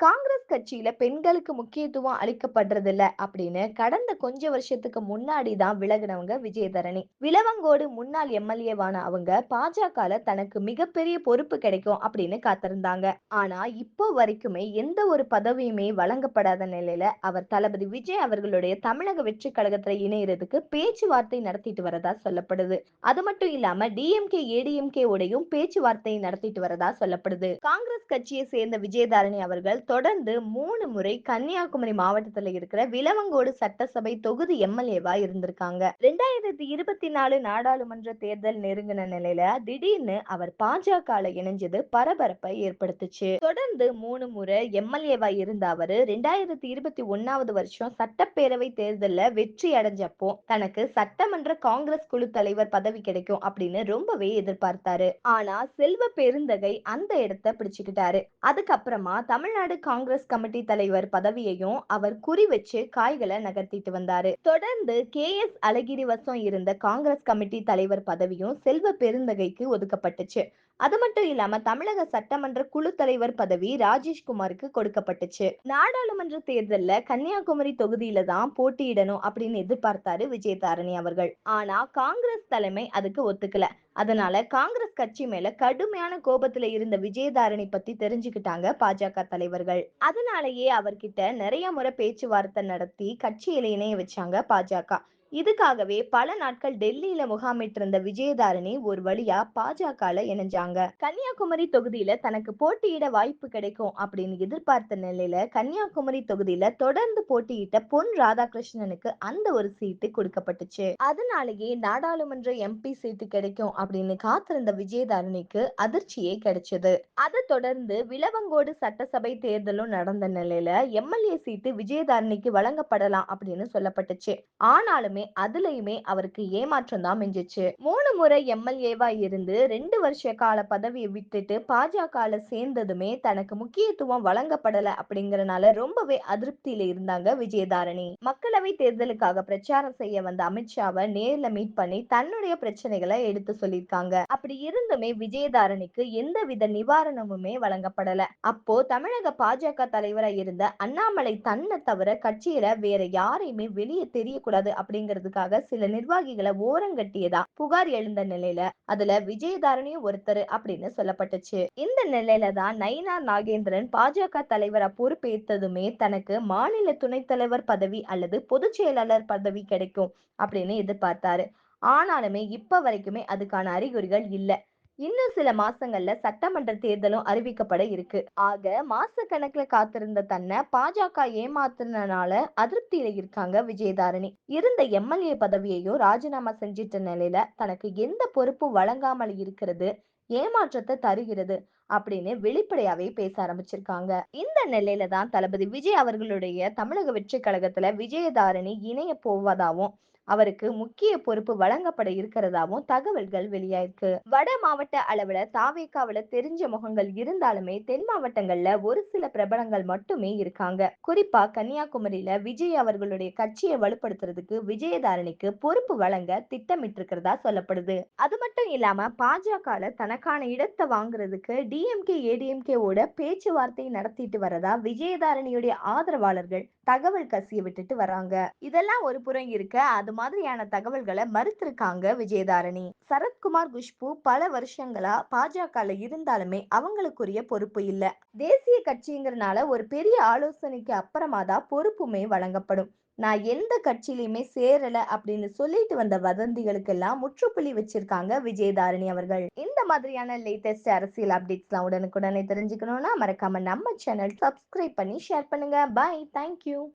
காங்கிரஸ் கட்சியில பெண்களுக்கு முக்கியத்துவம் அளிக்கப்படுறது இல்ல அப்படின்னு கடந்த கொஞ்ச வருஷத்துக்கு முன்னாடி தான் விலகினவங்க விஜயதரணி. விலவங்கோடு முன்னாள் எம்எல்ஏவான அவங்க பாஜகல தனக்கு மிகப்பெரிய பொறுப்பு கிடைக்கும் அப்படின்னு காத்திருந்தாங்க. ஆனா இப்போ வரைக்குமே எந்த ஒரு பதவியுமே வழங்கப்படாத நிலையில அவர் தளபதி விஜய் அவர்களுடைய தமிழக வெற்றி கழகத்துல இணையறதுக்கு பேச்சுவார்த்தை நடத்திட்டு வரதா சொல்லப்படுது. அது மட்டும் இல்லாம டிஎம்கே ஏடிஎம்கே உடையும் பேச்சுவார்த்தை நடத்திட்டு வரதா சொல்லப்படுது. காங்கிரஸ் கட்சியை சேர்ந்த விஜயதாரணி அவர்கள் தொடர்ந்து மூணு முறை கன்னியாகுமரி மாவட்டத்துல இருக்கிற விலவங்கோடு சட்டசபை தொகுதி எம்எல்ஏவா இருந்திருக்காங்க. ரெண்டாயிரத்தி இருபத்தி நாலு நாடாளுமன்ற தேர்தல் நெருங்கின நிலையில திடீர்னு அவர் பாஜக இணைஞ்சது பரபரப்பை ஏற்படுத்துச்சு. தொடர்ந்து மூணு முறை எம்எல்ஏவா இருந்த அவரு ரெண்டாயிரத்தி இருபத்தி ஒன்னாவது வருஷம் சட்டப்பேரவை தேர்தல்ல வெற்றி அடைஞ்சப்போ தனக்கு சட்டமன்ற காங்கிரஸ் குழு தலைவர் பதவி கிடைக்கும் அப்படின்னு ரொம்பவே எதிர்பார்த்தாரு. ஆனா செல்வ பெருந்தகை அந்த இடத்தை பிடிச்சுக்கிட்டாரு. அதுக்கப்புறமா தமிழ்நாடு காங்கிரஸ் கமிட்டி தலைவர் பதவியையும் அவர் குறி வச்சு காய்களை நகர்த்திட்டு வந்தாரு. தொடர்ந்து கே எஸ் அழகிரி வசம் இருந்த காங்கிரஸ் கமிட்டி தலைவர் பதவியும் செல்வ பெருந்தகைக்கு ஒதுக்கப்பட்டுச்சு. அது மட்டும் இல்லாம தமிழக சட்டமன்ற குழு தலைவர் பதவி ராஜேஷ்குமாருக்கு கொடுக்கப்பட்டுச்சு. நாடாளுமன்ற தேர்தல்ல கன்னியாகுமரி தொகுதியில தான் போட்டியிடணும் அப்படின்னு எதிர்பார்த்தாரு விஜயதாரணி அவர்கள். ஆனா காங்கிரஸ் தலைமை அதுக்கு ஒத்துக்கல. அதனால காங்கிரஸ் கட்சி மேல கடுமையான கோபத்துல இருந்த விஜயதாரணி பத்தி தெரிஞ்சுக்கிட்டாங்க பாஜக தலைவர்கள். அதனாலேயே அவர்கிட்ட நிறைய முறை பேச்சுவார்த்தை நடத்தி கட்சியில இணைய வச்சாங்க பாஜக. இதுக்காகவே பல நாட்கள் டெல்லியில முகாமிட்டிருந்த விஜயதாரணி ஒரு வழியா பாஜகல இணைஞ்சாங்க. கன்னியாகுமரி தொகுதியில தனக்கு போட்டியிட வாய்ப்பு கிடைக்கும் அப்படின்னு எதிர்பார்த்த நிலையில கன்னியாகுமரி தொகுதியில தொடர்ந்து போட்டியிட்ட பொன் ராதாகிருஷ்ணனுக்கு அந்த ஒரு சீட்டு கொடுக்கப்பட்டுச்சு. அதனாலேயே நாடாளுமன்ற எம்பி சீட்டு கிடைக்கும் அப்படின்னு காத்திருந்த விஜயதாரணிக்கு அதிர்ச்சியே கிடைச்சது. அதை தொடர்ந்து விலவங்கோடு சட்டசபை தேர்தலும் நடந்த நிலையில எம்எல்ஏ சீட்டு விஜயதாரணிக்கு வழங்கப்படலாம் அப்படின்னு சொல்லப்பட்டுச்சு. ஆனாலுமே அதுலயுமே அவருக்கு ஏமாற்றம் தான் மிஞ்சிச்சு. மூணு முறை எம்எல்ஏவா இருந்து ரெண்டு வருஷ கால பதவியை விட்டுட்டு பாஜக சேர்ந்ததுமே தனக்கு முக்கியத்துவம் வழங்கப்படல அப்படிங்கறனால ரொம்பவே அதிருப்தியில இருந்தாங்க விஜயதாரணி. மக்களவை தேர்தலுக்காக பிரச்சாரம் செய்ய வந்த அமித்ஷாவை நேர்ல மீட் பண்ணி தன்னுடைய பிரச்சனைகளை எடுத்து சொல்லியிருக்காங்க. அப்படி இருந்துமே விஜயதாரணிக்கு எந்த வித நிவாரணமுமே வழங்கப்படல. அப்போ தமிழக பாஜக தலைவரா இருந்த அண்ணாமலை தன்னை தவிர கட்சியில வேற யாரையுமே வெளியே தெரியக்கூடாது அப்படிங்கிற அப்படிங்கறதுக்காக சில நிர்வாகிகளை ஓரங்கட்டியதா புகார் எழுந்த நிலையில அதுல விஜயதாரணியும் ஒருத்தர் அப்படின்னு சொல்லப்பட்டுச்சு. இந்த நிலையில தான் நயினா நாகேந்திரன் பாஜக தலைவரா பொறுப்பேற்றதுமே தனக்கு மாநில துணைத் தலைவர் பதவி அல்லது பொதுச் செயலாளர் பதவி கிடைக்கும் அப்படின்னு எதிர்பார்த்தாரு. ஆனாலுமே இப்ப வரைக்குமே அதுக்கான அறிகுறிகள் இல்ல. இன்னும் சில மாசங்கள்ல சட்டமன்ற தேர்தலும் அறிவிக்கப்பட இருக்கு. ஆக மாச கணக்குல காத்திருந்த தன்னை பாஜக ஏமாத்துனனால அதிருப்தியில இருக்காங்க விஜயதாரணி. இருந்த எம்எல்ஏ பதவியையும் ராஜினாமா செஞ்சிட்ட நிலையில தனக்கு எந்த பொறுப்பும் வழங்காமல் இருக்கிறது ஏமாற்றத்தை தருகிறது அப்படின்னு வெளிப்படையாவே பேச ஆரம்பிச்சிருக்காங்க. இந்த நிலையில தான் தளபதி விஜய் அவர்களுடைய தமிழக வெற்றி கழகத்துல விஜயதாரணி இணைய போவதாவும் அவருக்கு முக்கிய பொறுப்பு வழங்கப்பட இருக்கிறதாவும் தகவல்கள் வெளியாயிருக்கு. வட மாவட்ட அளவுல தாவேக்காவில தெரிஞ்ச முகங்கள் இருந்தாலுமே தென் மாவட்டங்கள்ல ஒரு சில பிரபலங்கள் மட்டுமே இருக்காங்க. குறிப்பா கன்னியாகுமரியில விஜய் அவர்களுடைய கட்சியை வலுப்படுத்துறதுக்கு விஜயதாரணிக்கு பொறுப்பு வழங்க திட்டமிட்டிருக்கிறதா சொல்லப்படுது. அது மட்டும் இல்லாம பாஜகல தனக்கான இடத்தை வாங்குறதுக்கு டிஎம்கே ஏடிஎம்கே ஓட பேச்சுவார்த்தை நடத்திட்டு வரதா விஜயதாரணியுடைய ஆதரவாளர்கள் தகவல் கசிய விட்டுட்டு வராங்க இதெல்லாம் ஒரு புறம் இருக்க அது மாதிரியான தகவல்களை மறுத்திருக்காங்க விஜயதாரணி. சரத்குமார் குஷ்பு பல வருஷங்களா பாஜகல இருந்தாலுமே அவங்களுக்குரிய பொறுப்பு இல்ல. தேசிய கட்சிங்கிறனால ஒரு பெரிய ஆலோசனைக்கு அப்புறமா தான் பொறுப்புமே வழங்கப்படும். நான் எந்த கட்சியிலையுமே சேரல அப்படின்னு சொல்லிட்டு வந்த வதந்திகளுக்கெல்லாம் முற்றுப்புள்ளி வச்சிருக்காங்க விஜயதாரணி அவர்கள். இந்த மாதிரியான லேட்டஸ்ட் அரசியல் அப்டேட்ஸ்லாம் உடனுக்குடனே தெரிஞ்சுக்கணும்னா மறக்காம நம்ம சேனல் சப்ஸ்கிரைப் பண்ணி ஷேர் பண்ணுங்க. Bye thank you you.